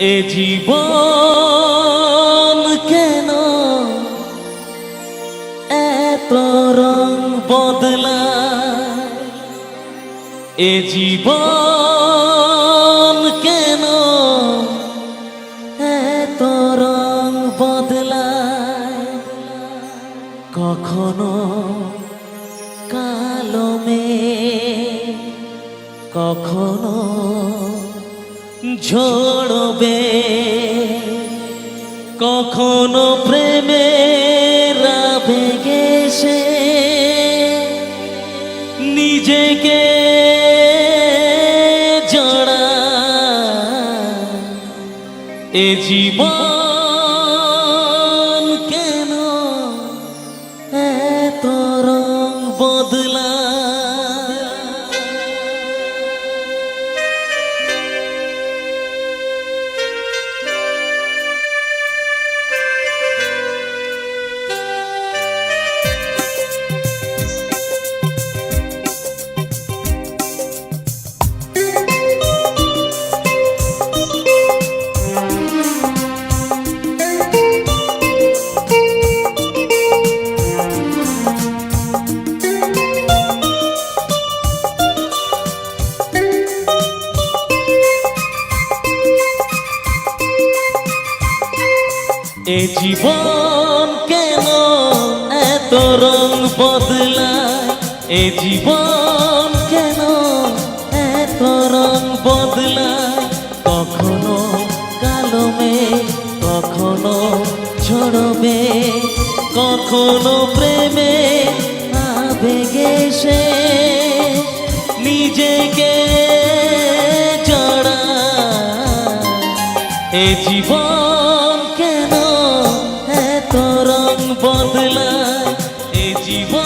এ জীবন কেন? এত রং বদলা এ জীবন কেন? এত রং বদলায়। কখনো কালো মেঘ, কখনো ঝড়বে। কখনো প্রেমের আবেগে সে নিজেকে জড়া এ জীবন কেন এত রং বদলা এ জীবন কেন এত রং বদলায়? এ জীবন কেন এত রং বদলায়? কখনো কালো মেঘ, কখনো ঝড়বে কখনো প্রেমে আবেগে সে নিজেকে জড়া এ জীবন বদলায় এ জীবন